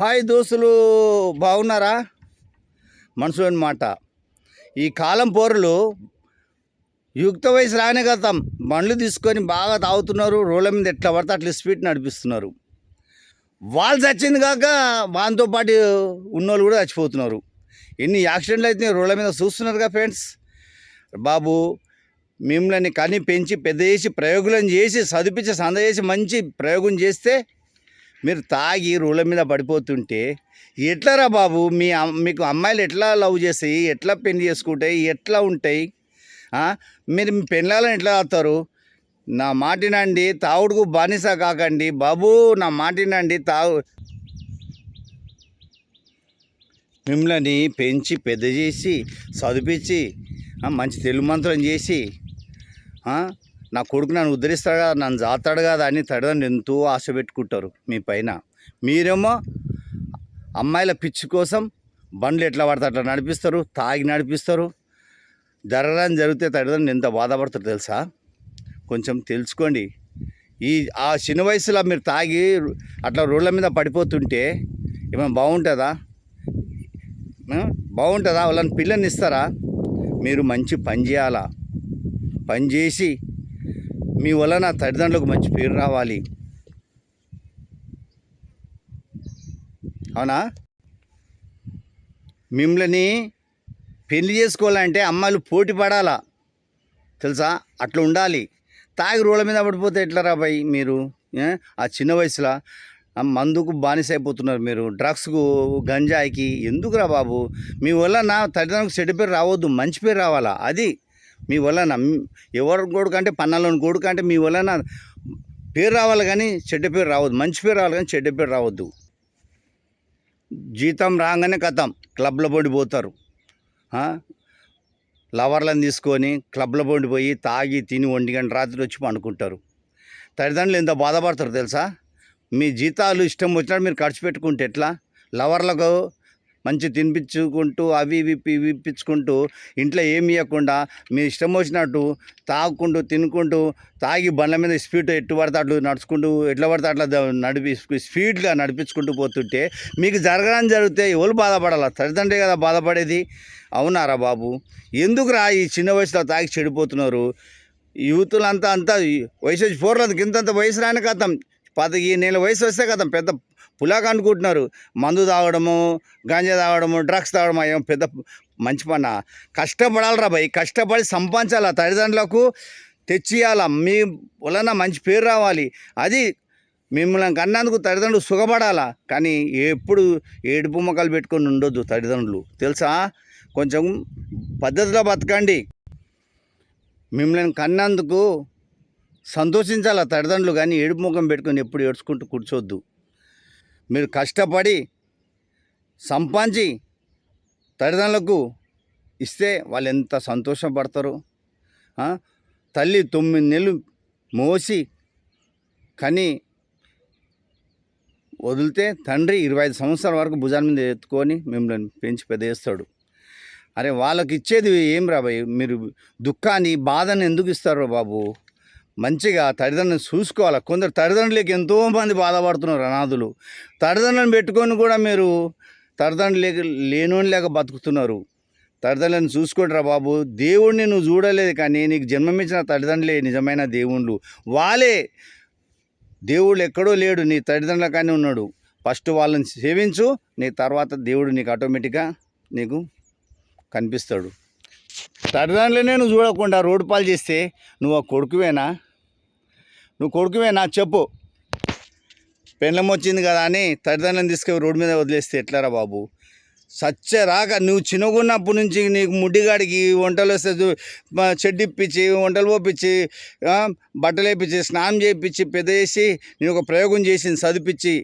Hi దోస్తులు బాగున్నారా? మనసు అనమాట ఈ కాలం పోరులు యుక్త వయసు రానే కదా బండ్లు తీసుకొని బాగా తాగుతున్నారు రోడ్ల మీద ఎట్లా పడితే అట్లా స్పీడ్ నడిపిస్తున్నారు. వాళ్ళు చచ్చింది కాక వాళ్ళతో పాటు ఉన్నోళ్ళు కూడా చచ్చిపోతున్నారు. ఎన్ని యాక్సిడెంట్లు అయితే రోడ్ల మీద చూస్తున్నారుగా ఫ్రెండ్స్. బాబు మిమ్మల్ని కని పెంచి పెద్ద చేసి ప్రయోగులను చేసి చదివించి సంద చేసి మంచి ప్రయోగం చేస్తే మీరు తాగి రోడ్ల మీద పడిపోతుంటే ఎట్లారా బాబు? మీ అమ్- మీకు అమ్మాయిలు ఎట్లా లవ్ చేసి ఎట్లా పెళ్ళి చేసుకుంటాయి? ఎట్లా ఉంటాయి? మీరు మీ పెళ్ళాలని ఎట్లా తాగుతారు? నా మాటినండి తాగుడుకు బానిస కాకండి. బాబు నా మాటినండి తాగు. మిమ్మల్ని పెంచి పెద్ద చేసి చదివించి మంచి తెలుగు మంత్రం చేసి నా కొడుకు నన్ను ఉద్ధరిస్తాడు కదా నన్ను జాతాడు కదా అని ఎంతో ఆశ పెట్టుకుంటారు మీ పైన. మీరేమో అమ్మాయిల పిచ్చి కోసం బండ్లు ఎట్లా పడితే అట్లా నడిపిస్తారు తాగి నడిపిస్తారు. జరగడానికి జరిగితే తడదని ఎంత బాధపడతారు తెలుసా? కొంచెం తెలుసుకోండి. ఈ ఆ చిన్న వయసులో మీరు తాగి అట్లా రోడ్ల మీద పడిపోతుంటే ఏమైనా బాగుంటుందా? బాగుంటుందా? వాళ్ళని పిల్లని ఇస్తారా? మీరు మంచి పని చేయాలా? పని చేసి మీ వల్ల నా తల్లిదండ్రులకు మంచి పేరు రావాలి. అవునా? మిమ్మల్ని పెళ్ళి చేసుకోవాలంటే అమ్మాయిలు పోటీ పడాలా? తెలుసా? అట్లా ఉండాలి. తాగి రోడ్ల మీద పడిపోతే ఎట్లా రాబాయి మీరు? ఆ చిన్న వయసులో? మందుకు బానిస అయిపోతున్నారు మీరు. డ్రగ్స్కు గంజాయికి ఎందుకురా బాబు? మీ వల్ల నా తల్లిదండ్రులకు చెడ్డ పేరు రావద్దు మంచి పేరు రావాలా? అది మీ వలన ఎవరి కొడుకు అంటే పన్నాలోని కొడుకు అంటే మీ వలన పేరు రావాలి కానీ చెడ్డ పేరు రావద్దు. మంచి పేరు రావాలి కానీ చెడ్డ పేరు రావద్దు. జీతం రాగానే కథం. క్లబ్లో పడిపోతారు లవర్లను తీసుకొని క్లబ్లో పోయి తాగి తిని ఒంటి గంట రాత్రి వచ్చి పండుకుంటారు. తల్లిదండ్రులు ఎంత బాధపడతారు తెలుసా? మీ జీతాలు ఇష్టం వచ్చినట్టు మీరు ఖర్చు పెట్టుకుంటే ఎట్లా? లవర్లకు మంచి తినిపించుకుంటూ అవి ఇవి విప్పించుకుంటూ ఇప్పించుకుంటూ ఇంట్లో ఏమి ఇవ్వకుండా మీ ఇష్టం వచ్చినట్టు తాగుకుంటూ తినుకుంటూ తాగి బండ్ల మీద స్పీడ్ ఎట్టు పడితే అట్లు నడుచుకుంటూ ఎట్లా పడితే అట్లా నడిపి స్పీడ్గా నడిపించుకుంటూ పోతుంటే మీకు జరగడం జరిగితే ఎవరు బాధపడాలా? తల్లిదండ్రి కదా బాధపడేది. అవునారా బాబు? ఎందుకురా ఈ చిన్న వయసులో తాగి చెడిపోతున్నారు? యూతులంతా అంతా వయసు వచ్చి పోర్లేదు ఇంతంత వయసు రాని కథం. పదిహేను నెలల వయసు వస్తే కదా పెద్ద పులాక అనుకుంటున్నారు. మందు తాగడము గంజా తాగడము డ్రగ్స్ తాగడము అయ్యాం పెద్ద మంచి పన్న కష్టపడాలిరా భయ్ కష్టపడి సంపాదించాలా. తల్లిదండ్రులకు తెచ్చియాల మీ వలన మంచి పేరు రావాలి. అది మిమ్మల్ని కన్నందుకు తల్లిదండ్రులు సుఖపడాలా. కానీ ఎప్పుడు ఏడుపు మొక్కలు పెట్టుకొని ఉండొద్దు తల్లిదండ్రులు. తెలుసా? కొంచెం పద్ధతిలో బతకండి. మిమ్మల్ని కన్నందుకు సంతోషించాలా తల్లిదండ్రులు? కానీ ఏడుపు ముఖం పెట్టుకొని ఎప్పుడు ఏడ్చుకుంటూ కూర్చోవద్దు మీరు కష్టపడి సంపాదించి తల్లిదండ్రులకు ఇస్తే వాళ్ళు ఎంత సంతోషపడతారు? తల్లి తొమ్మిది నెలలు మోసి కని వదిలితే తండ్రి ఇరవై ఐదు సంవత్సరాల వరకు భుజాల మీద ఎత్తుకొని మిమ్మల్ని పెంచి పెద్ద చేస్తాడు. అరే వాళ్ళకి ఇచ్చేది ఏం రాబాయ్ మీరు దుఃఖాన్ని బాధని ఎందుకు ఇస్తారు బాబు? మంచిగా తల్లిదండ్రులను చూసుకోవాలి. కొందరు తల్లిదండ్రులకు ఎంతోమంది బాధపడుతున్నారు అనాథులు. తల్లిదండ్రులను పెట్టుకొని కూడా మీరు తల్లిదండ్రులు లేనోని లేక బతుకుతున్నారు. తల్లిదండ్రులను చూసుకోండిరా బాబు. దేవుడిని నువ్వు చూడలేదు కానీ నీకు జన్మమిచ్చిన తల్లిదండ్రులే నిజమైన దేవుళ్ళు. వాళ్ళే దేవుడు ఎక్కడో లేడు నీ తల్లిదండ్రుల కానీ ఉన్నాడు. ఫస్ట్ వాళ్ళని సేవించు నీ తర్వాత దేవుడు నీకు ఆటోమేటిక్గా నీకు కనిపిస్తాడు. తల్లిదండ్రులనే నువ్వు చూడకుండా రోడ్డు పాలు చేస్తే నువ్వు ఆ కొడుకువేనా? నువ్వు కొడుకువేనా చెప్పు. పెండ్లం వచ్చింది కదా అని తల్లిదండ్రులను తీసుకెళ్ళి రోడ్డు మీద వదిలేస్తే ఎట్లారా బాబు? సచ్చరాక నువ్వు చిన్నగున్నప్పటి నుంచి నీకు ముడ్డిగాడికి వంటలు వస్తే చెడ్డి చెడ్డు ఇప్పించి వంటలు పోపించి బట్టలు వేపించి స్నానం చేయించి పెద్ద చేసి నేను ఒక ప్రయోగం చేసింది చదివించి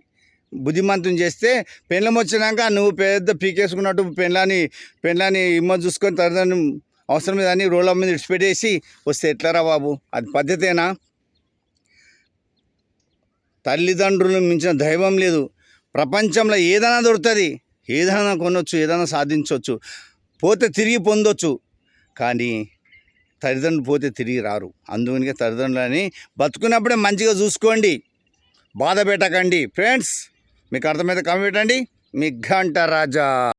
బుద్ధిమంతం చేస్తే పెండ్లం వచ్చినాక నువ్వు పెద్ద పీకేసుకున్నట్టు పెండ్లాన్ని పెండ్లాన్ని ఇమ్మ చూసుకొని తల్లిదండ్రులు అవసరం మీద అని రోడ్ల మీద ఇడిచిపెట్టేసి వస్తే ఎట్లారా బాబు? అది పద్ధతేనా? తల్లిదండ్రులను మించిన దైవం లేదు. ప్రపంచంలో ఏదైనా దొరుకుతుంది. ఏదైనా కొనవచ్చు ఏదైనా సాధించవచ్చు పోతే తిరిగి పొందొచ్చు. కానీ తల్లిదండ్రులు పోతే తిరిగి రారు. అందుకనికే తల్లిదండ్రులని బతుకున్నప్పుడే మంచిగా చూసుకోండి. బాధ పెట్టకండి. ఫ్రెండ్స్ మీకు అర్థమైతే కామెంట్ అండి మీ గంట రాజా.